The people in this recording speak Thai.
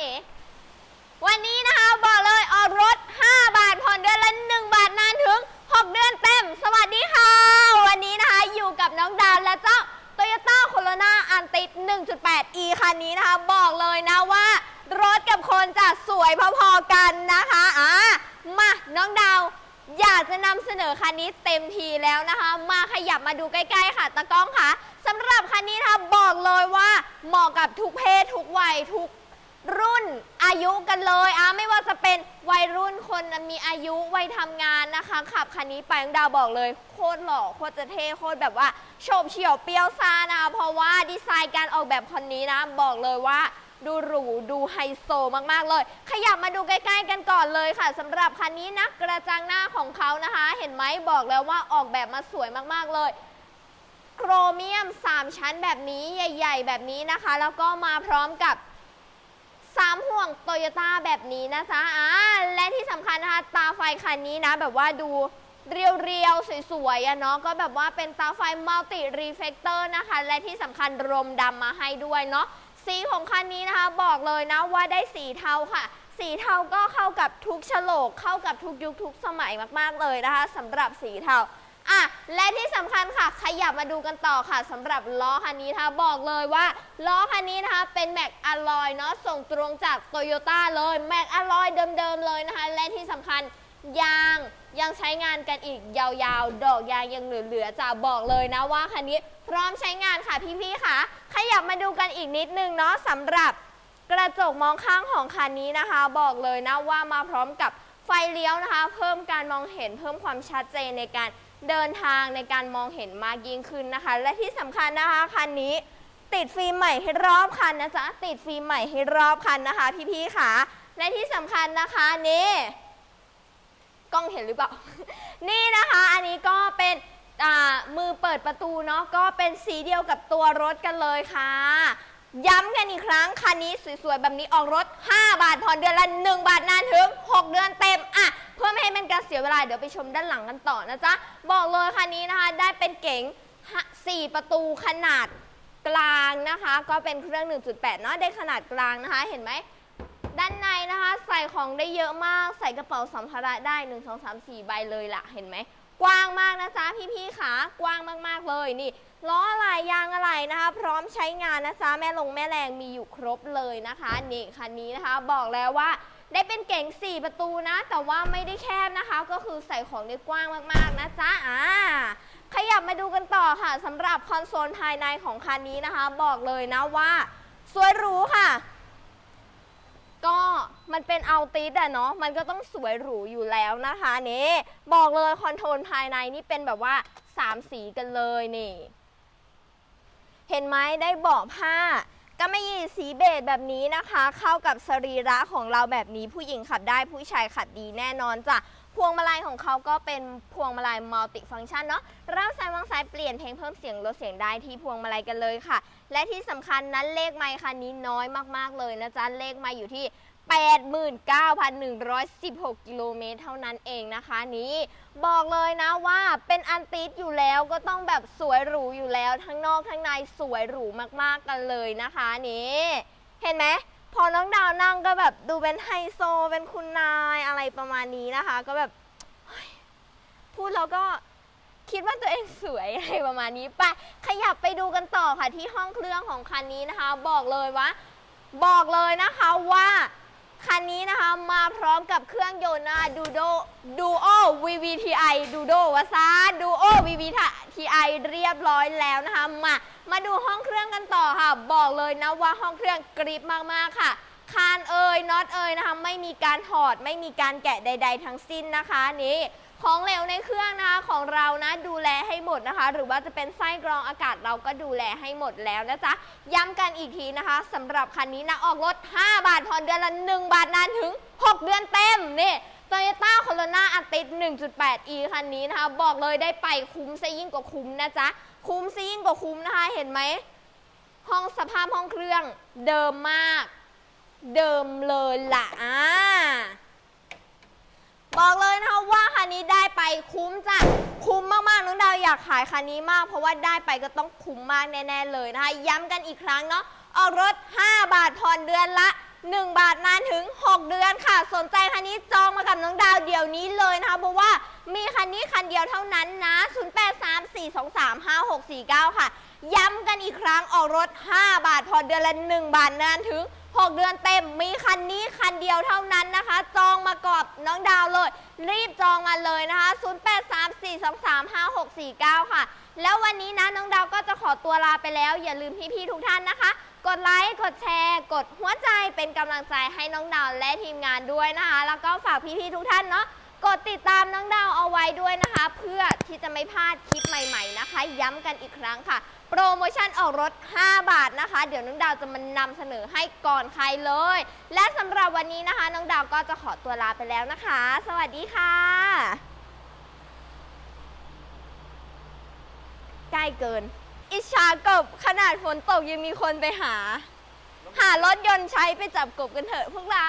เอ๋วันนี้นะคะบอกเลยออกรถ 5 บาทผ่อนเดือนละ 1 บาทนานถึง 6 เดือนเต็ม สวัสดีค่ะ วันนี้นะคะอยู่กับน้องดาวและเจ้า Toyota Corolla Antis 1.8 e คันนี้นะคะบอกเลยนะว่า รถกับคนจะสวยพอๆกันนะคะอะมาน้องดาวอยากจะนำเสนอคันนี้เต็มทีแล้วนะคะ มาขยับมาดูใกล้ๆค่ะตะกล้องค่ะสำหรับคันนี้นะคะบอกเลยว่าเหมาะกับทุกเพศทุกวัยทุก รุ่นอายุกันเลยอะไม่ว่าจะเป็นวัยรุ่นคนมีอายุวัยทำงานนะคะ ขับคันนี้ไปน้องดาวบอกเลย โคตรหล่อโคตรจะเท่โคตรแบบว่าโฉบเฉี่ยวเปรี้ยวซ่านะคะเพราะว่าดีไซน์การออกแบบคันนี้นะ บอกเลยว่าดูหรูดูไฮโซมาก ๆ เลย ขยับมาดูใกล้ ๆ กันก่อนเลยค่ะสำหรับคันนี้นะกระจังหน้าของเขานะคะ เห็นไหมบอกแล้วว่าออกแบบมาสวยมากๆเลยโครเมียม 3 ชั้นแบบนี้ใหญ่ ๆ แบบนี้นะคะ แล้วก็มาพร้อมกับ 3ห่วงโตโยต้าแบบนี้นะจ๊ะอ่าและที่สำคัญนะคะ ตาไฟคันนี้นะ แบบว่าดูเรียวๆ สวยๆอะเนาะก็แบบว่าเป็นตาไฟมัลติรีเฟกเตอร์นะคะ และที่สำคัญรมดำมาให้ด้วยเนาะสีของคันนี้นะคะ บอกเลยนะว่าได้สีเทาค่ะ สีเทาก็เข้ากับทุกโฉลกเข้ากับทุกยุคทุกสมัยมากๆเลยนะคะสำหรับสีเทา อะและที่สำคัญค่ะ ขยับมาดูกันต่อค่ะสำหรับล้อคันนี้นะคะบอกเลยว่าล้อคันนี้นะคะเป็นแม็กอะลอยเนาะส่งตรงจากโตโยต้าเลยแม็กอะลอยเดิมๆเลยนะคะ และที่สำคัญยางยังใช้งานกันอีกยาวๆ ดอกยางยังเหลือๆจะบอกเลยนะว่าคันนี้พร้อมใช้งานค่ะพี่ๆค่ะ ขยับมาดูกันอีกนิดนึงเนาะสำหรับกระจกมองข้างของคันนี้นะคะ บอกเลยนะว่ามาพร้อมกับไฟเลี้ยวนะคะ เพิ่มการมองเห็นเพิ่มความชัดเจนในการ เดินทางในการมองเห็นมากยิ่งขึ้นนะคะ และที่สำคัญนะคะคันนี้ติดฟิล์มใหม่ให้รอบคันนะจ๊ะติดฟิล์มใหม่ให้รอบคันนะคะ พี่ๆค่ะและที่สำคัญนะคะนี่กล้องเห็นหรือเปล่า นี่นะคะ อันนี้ก็เป็นมือเปิดประตูเนาะก็เป็นสีเดียวกับตัวรถกันเลยค่ะ ย้ำกันอีกครั้ง คันนี้สวยๆ แบบนี้ออกรถ 5 บาทผ่อนเดือนละ 1 บาทนานถึง 6 เดือนเต็มอะ พื่อไม่ให้เป็นการเสียเวลา เดี๋ยวไปชมด้านหลังกันต่อนะจ๊ะ บอกเลยคันนี้นะคะ ได้เป็นเก๋ง4ประตูขนาดกลางนะคะ ก็เป็นเครื่อง 1.8 เนาะได้ขนาดกลางนะคะ เห็นไหม ด้านในนะคะ ใส่ของได้เยอะมาก ใส่กระเป๋าสัมภาระได้ 1 2 3 4 ใบเลยล่ะ เห็นไหม กว้างมากนะจ๊ะพี่ๆขากว้างมากๆเลยนี่ล้ออะไรยางอะไรนะคะ พร้อมใช้งานนะจ๊ะแม่ลงแม่แรงมีอยู่ครบเลยนะคะนี่คันนี้นะคะ บอกแล้วว่า ได้เป็นเก๋ง4 ประตูนะ แต่ว่าไม่ได้แคบนะคะ ก็คือใส่ของได้กว้างมากๆนะจ๊ะอ่าขยับมาดูกันต่อค่ะสำหรับคอนโซลภายในของคันนี้นะคะ บอกเลยนะว่า สวยหรูค่ะ ก็มันเป็นเอาติสอะเนาะมันก็ต้องสวยหรูอยู่แล้วนะคะนี่บอกเลยคอนโทรลภายในนี่เป็นแบบว่า 3 สีกันเลยนี่ เห็นไหมได้เบาะผ้า ก็ไม่ยีสีเบจแบบนี้นะคะ เข้ากับสรีระของเราแบบนี้ผู้หญิงขับได้ผู้ชายขับดีแน่นอนจ้ะพวงมาลัยของเขาก็เป็นพวงมาลัยมัลติฟังก์ชันเนาะรับสายวางสายเปลี่ยนเพลงเพิ่มเสียงลดเสียงได้ที่พวงมาลัยกันเลยค่ะ และที่สำคัญนั้นเลขไมค์คันนี้น้อยมากๆเลยนะจ๊ะเลขไมค์อยู่ที่ 89,116 กิโลเมตรเท่านั้นเองนะคะนี้บอกเลยนะว่าเป็นอันติดอยู่แล้วก็ต้องแบบสวยหรูอยู่แล้วทั้งนอกทั้งในสวยหรูมากๆกันเลยนะคะนี้เห็นไหมพอน้องดาวนั่งก็แบบดูเป็นไฮโซเป็นคุณนายอะไรประมาณนี้นะคะ ก็แบบพูดแล้วก็คิดว่าตัวเองสวยอะไรประมาณนี้ไปขยับไปดูกันต่อค่ะที่ห้องเครื่องของคันนี้นะคะ บอกเลยว่า บอกเลยนะคะว่า คันนี้นะคะมาพร้อมกับเครื่องยนต์นะดูโดดูโอ VVTi ดูโดวาซาดูโอ VVTi เรียบร้อยแล้วนะคะมามาดูห้องเครื่องกันต่อค่ะ บอกเลยนะว่าห้องเครื่องกริบมากๆค่ะคานเอ่ยน็อตเอ่ยนะคะไม่มีการถอดไม่มีการแกะใด ๆ ทั้งสิ้นนะคะนี่ ของเหลวในเครื่องนะคะของเรานะดูแลให้หมดนะคะ หรือว่าจะเป็นไส้กรองอากาศเราก็ดูแลให้หมดแล้วนะจ๊ะย้ำกันอีกทีนะคะสำหรับคันนี้นะออกรถ 5 บาทผ่อนเดือนละ 1 บาทนานถึง 6 เดือนเต็มนี่ Toyota Corolla Altis 1.8e คันนี้นะคะ บอกเลยได้ไปคุ้มซะยิ่งกว่าคุ้มนะจ๊ะ คุ้มซะยิ่งกว่าคุ้มนะคะ เห็นไหม ห้องสภาพห้องเครื่องเดิมมาก เดิมเลยล่ะอ่า บอกเลยนะคะว่าคันนี้ได้ไป คุ้มจ้ะ คุ้มมากๆ น้องดาวอยากขายคันนี้มาก เพราะว่าได้ไปก็ต้องคุ้มมากแน่ๆเลยนะคะ ย้ำกันอีกครั้งเนาะ ออกรถ 5 บาทผ่อนเดือนละ 1 บาทนานถึง 6 เดือนค่ะ สนใจคันนี้จองมากับน้องดาวเดี๋ยวนี้เลยนะคะ เพราะว่ามีคันนี้คันเดียวเท่านั้นนะ 0834235649 ค่ะ ย้ำกันอีกครั้ง ออกรถ 5 บาทพอนเดือนละ 1 บาทนานถึง 6 เดือนเต็มมีคันนี้คันเดียวเท่านั้นนะคะ จองมากอบน้องดาวเลย รีบจองมาเลยนะคะ 0834235649 ค่ะ แล้ววันนี้นะน้องดาวก็จะขอตัวลาไปแล้ว อย่าลืมพี่ๆทุกท่านนะคะ กดไลค์กดแชร์ กดหัวใจเป็นกำลังใจให้น้องดาวและทีมงานด้วยนะคะ แล้วก็ฝากพี่ๆทุกท่านเนาะกดติดตามน้องดาวเอาไว้ด้วยนะคะ เพื่อที่จะไม่พลาดคลิปใหม่ๆนะคะ ย้ำกันอีกครั้งค่ะ โปรโมชั่นออกรถ 5 บาทนะคะ เดี๋ยวน้องดาวจะมานำเสนอให้ก่อนใครเลย และสำหรับวันนี้นะคะ น้องดาวก็จะขอตัวลาไปแล้วนะคะ สวัสดีค่ะใกล้เกิน อิจฉากบขนาดฝนตกยังมีคนไปหา หารถยนต์ใช้ไปจับกบกันเถอะพวกเรา